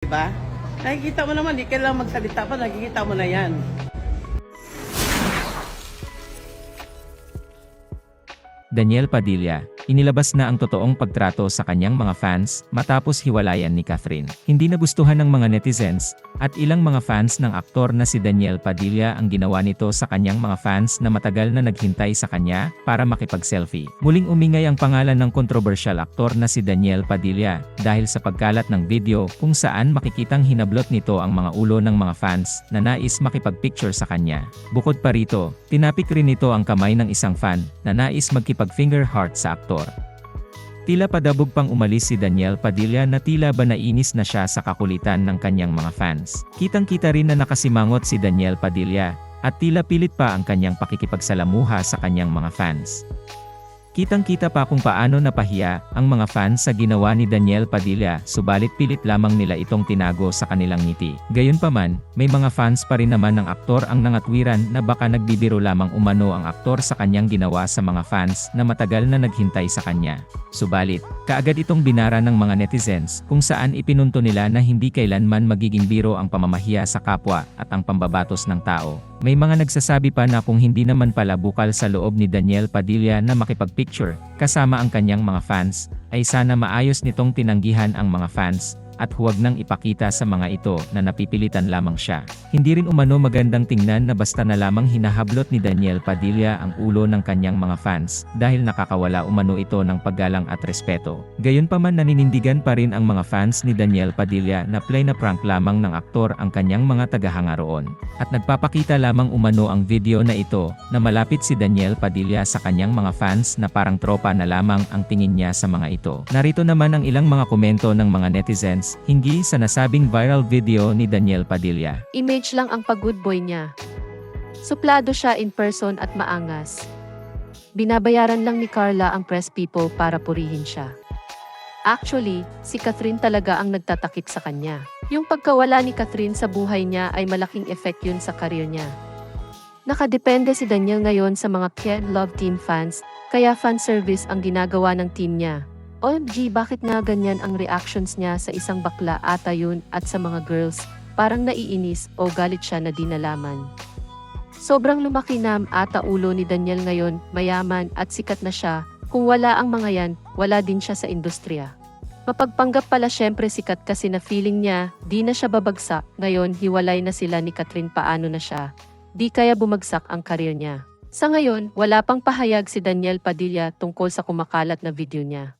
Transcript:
Diba? Nakikita mo naman, di kailangan magsalita pa, nakikita mo na yan. Daniel Padilla, inilabas na ang totoong pagtrato sa kanyang mga fans matapos hiwalayan ni Catherine. Hindi nagustuhan ng mga netizens at ilang mga fans ng aktor na si Daniel Padilla ang ginawa nito sa kanyang mga fans na matagal na naghintay sa kanya para makipag-selfie. Muling umingay ang pangalan ng controversial aktor na si Daniel Padilla dahil sa pagkalat ng video kung saan makikitang hinablot nito ang mga ulo ng mga fans na nais makipag-picture sa kanya. Bukod pa rito, tinapik rin nito ang kamay ng isang fan na nais magkipag-finger heart sa aktor. Tila padabog pang umalis si Daniel Padilla na tila ba nainis na siya sa kakulitan ng kanyang mga fans. Kitang-kita rin na nakasimangot si Daniel Padilla, at tila pilit pa ang kanyang pakikipagsalamuha sa kanyang mga fans. Kitang-kita pa kung paano napahiya ang mga fans sa ginawa ni Daniel Padilla, subalit pilit lamang nila itong tinago sa kanilang ngiti. Gayunpaman, may mga fans pa rin naman ng aktor ang nangatwiran na baka nagbibiro lamang umano ang aktor sa kanyang ginawa sa mga fans na matagal na naghintay sa kanya. Subalit, kaagad itong binara ng mga netizens kung saan ipinunto nila na hindi kailanman magiging biro ang pamamahiya sa kapwa at ang pambabatos ng tao. May mga nagsasabi pa na kung hindi naman pala bukal sa loob ni Daniel Padilla na makipagpicture kasama ang kanyang mga fans, ay sana maayos nitong tinanggihan ang mga fans at huwag nang ipakita sa mga ito na napipilitan lamang siya. Hindi rin umano magandang tingnan na basta na lamang hinahablot ni Daniel Padilla ang ulo ng kanyang mga fans dahil nakakawala umano ito ng paggalang at respeto. Gayunpaman naninindigan pa rin ang mga fans ni Daniel Padilla na play na prank lamang ng aktor ang kanyang mga tagahanga roon. At nagpapakita lamang umano ang video na ito na malapit si Daniel Padilla sa kanyang mga fans na parang tropa na lamang ang tingin niya sa mga ito. Narito naman ang ilang mga komento ng mga netizens hinggil sa nasabing viral video ni Daniel Padilla. Image lang ang pag-good boy niya. Suplado siya in person at maangas. Binabayaran lang ni Carla ang press people para purihin siya. Actually, si Catherine talaga ang nagtatakip sa kanya. Yung pagkawala ni Catherine sa buhay niya ay malaking effect yun sa karir niya. Nakadepende si Daniel ngayon sa mga Kied Love Team fans, kaya fan service ang ginagawa ng team niya. OMG, bakit nga ganyan ang reactions niya sa isang bakla ata yun at sa mga girls, parang naiinis o galit siya na di nalaman. Sobrang lumaki na ata ulo ni Daniel ngayon, mayaman at sikat na siya. Kung wala ang mga yan, wala din siya sa industriya. Mapagpanggap pala syempre sikat kasi na feeling niya, di na siya babagsak. Ngayon, hiwalay na sila ni Catherine paano na siya. Di kaya bumagsak ang karir niya. Sa ngayon, wala pang pahayag si Daniel Padilla tungkol sa kumakalat na video niya.